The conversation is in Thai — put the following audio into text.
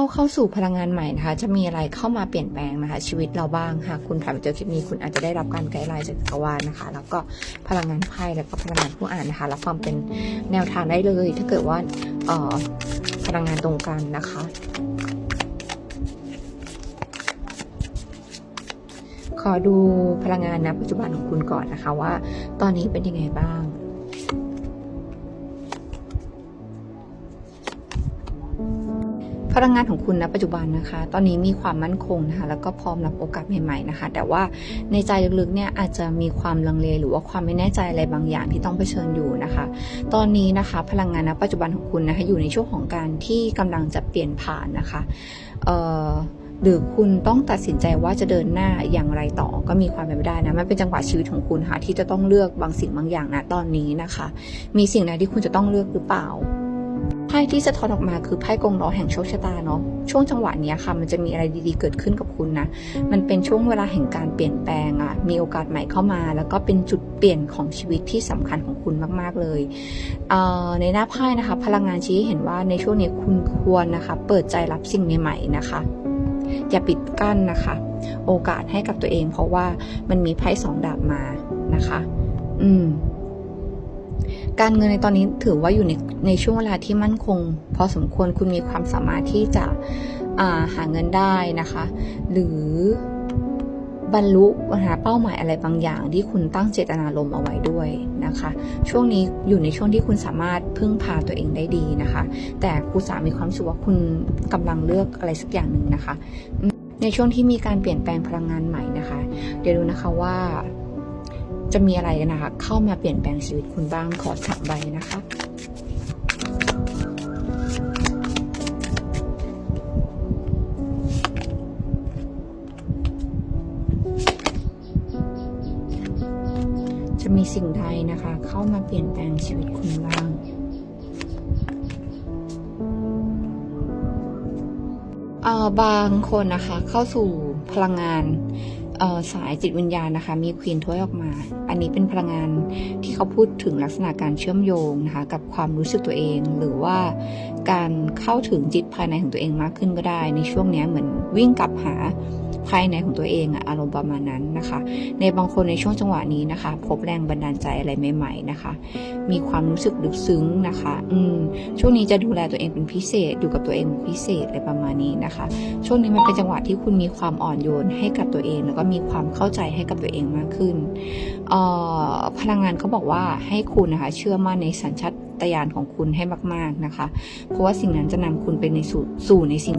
เข้าเข้าสู่พลังงานใหม่นะคะ จะมีอะไรเข้ามาเปลี่ยนแปลงนะคะ ชีวิตเราบ้างหากคุณผ่านเจอคลิปนี้คุณอาจจะได้รับการไกด์ไลน์จากจักรวาลนะคะ แล้วก็พลังงานไพ่แล้วก็พลังงานผู้อ่านนะคะรับฟังเป็นแนวทางได้เลย ถ้าเกิดว่าออพลังงานตรงกันนะคะ ขอดูพลังงานณปัจจุบันของคุณก่อนนะคะว่า ตอนนี้เป็นยังไงบ้าง พลังงานของคุณณปัจจุบันนะคะ ตอนนี้มีความมั่นคงนะคะ แล้วก็พร้อมรับโอกาสใหม่ๆนะคะ แต่ว่าในใจลึกๆเนี่ยอาจจะมีความลังเลหรือว่าความไม่แน่ใจอะไรบางอย่างที่ต้องเผชิญอยู่นะคะ ตอนนี้นะคะ พลังงานณปัจจุบันของคุณนะคะอยู่ในช่วงของการที่กำลังจะเปลี่ยนผ่านนะคะเออหรือคุณต้องตัดสินใจว่าจะเดินหน้าอย่างไรต่อก็มีความเป็นไปได้นะมันเป็นจังหวะชีวิตของคุณค่ะที่จะต้องเลือกบางสิ่งบางอย่างนะตอนนี้นะคะ มีสิ่งใดที่คุณจะต้องเลือกหรือเปล่า ไพ่ที่สะท้อนออกมาคือไพ่กงล้อแห่งโชคชะตาเนาะช่วงจังหวะนี้ค่ะ มันจะมีอะไรดีๆเกิดขึ้นกับคุณนะ มันเป็นช่วงเวลาแห่งการเปลี่ยนแปลงอะ่ะ มีโอกาสใหม่เข้ามา แล้วก็เป็นจุดเปลี่ยนของชีวิตที่สำคัญของคุณมากๆเลยเในหน้าไพ่นะคะ พลังงานชี้เห็นว่าในช่วงนี้คุณควรนะคะ เปิดใจรับสิ่งใหม่ๆนะคะ อย่าปิดกั้นนะคะ โอกาสให้กับตัวเอง เพราะว่ามันมีไพ่สองดาบมานะคะ อืม การเงินในตอนนี้ถือว่าอยู่ในในช่วงเวลาที่มั่นคง พอสมควรคุณมีความสามารถที่จะาหาเงินได้นะคะ หรือบรรลุหาเป้าหมายอะไรบางอย่าง ที่คุณตั้งเจตนารมณ์เอาไว้ด้วยนะคะ ช่วงนี้อยู่ในช่วงที่คุณสามารถพึ่งพาตัวเองได้ดีนะคะ แต่ครูสามีความสึกว่าคุณกำลังเลือกอะไรสักอย่างหนึ่งนะคะ ในช่วงที่มีการเปลี่ยนแปลงพลังงานใหม่นะคะ เดี๋ยวดูนะคะว่า จะมีอะไรนะคะ เข้ามาเปลี่ยนแปลงชีวิตคุณบ้างขอสามใบนะคะจะมีสิ่งใดนะคะ เข้ามาเปลี่ยนแปลงชีวิตคุณบ้างเออบางคนนะคะ เข้าสู่พลังงาน สายจิตวิญญาณนะคะ มีควีนถ้วยออกมา อันนี้เป็นพลังงานที่เขาพูดถึงลักษณะการเชื่อมโยงนะคะ กับความรู้สึกตัวเอง หรือว่าการเข้าถึงจิตภายในของตัวเองมากขึ้นก็ได้ ในช่วงนี้เหมือน วิ่งกลับหาภายในของตัวเองอะอารมณ์ประมาณนั้นนะคะ ในบางคนในช่วงจังหวะนี้นะคะ พบแรงบันดาลใจอะไรใหม่ๆนะคะ มีความรู้สึกลึกซึ้งนะคะ อืมช่วงนี้จะดูแลตัวเองเป็นพิเศษอยู่กับตัวเองเป็นพิเศษอะไรประมาณนี้นะคะ ช่วงนี้มันเป็นจังหวะที่คุณมีความอ่อนโยนให้กับตัวเอง แล้วก็มีความเข้าใจให้กับตัวเองมากขึ้นเอ่อพลังงานเขาบอกว่าให้คุณนะคะ เชื่อมั่นในสัญชาตญาณของคุณให้มาก ๆนะคะ เพราะว่าสิ่งนั้นจะนำคุณไปในสู่สู่ในสิ่ง